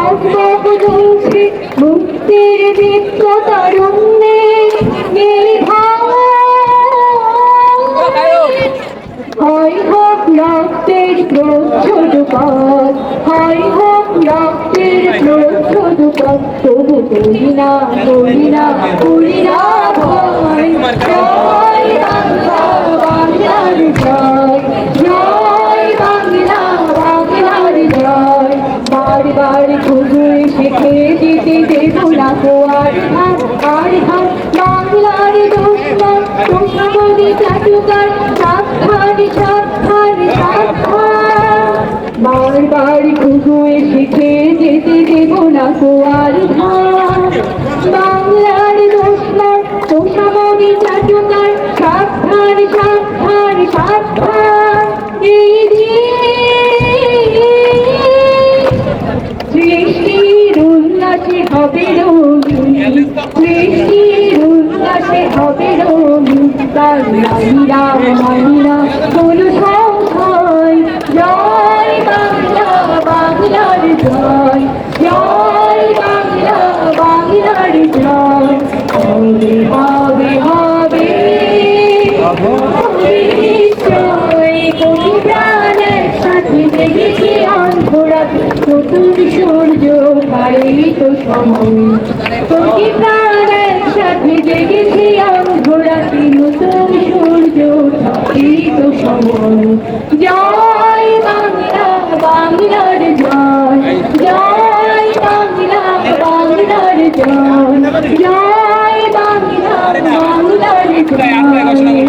দুঃখে মুক্তির দীপ্ত তারুণ্যে নীল হয় হোক রক্তের প্রচ্ছদ পথ হয় হোক তবু করি না করি না করি না বারবার খুঁজে শিখে যেতে দেব না কো আর হার বাংলার দুশ্মন তোষামণি চাটুকার সাবধান সাবধান সাবধান। বারবার খুঁজে শিখে যেতে দেব না কো আর উল্লাসে হবে রঙিন সৃষ্টির উল্লাসে হবে রঙিন তার নারীরা নারীরা কোনো সংশয় জয় বাংলা বাংলার জয়। জয় বাংলা বাংলার জয়। হবে হবে হবে। নিশ্চয়। কোটি প্রাণের সাথে দেখেছি নতুন সূর্য পাইত সময়। কোটি প্রাণের সাথে দেখেছি অন্ধরা নতুন সূর্য পাইত সময়। জয় বাংলা, বাংলার জয়। জয় বাংলা, বাংলার জয়। জয় বাংলা, বাংলার জয়।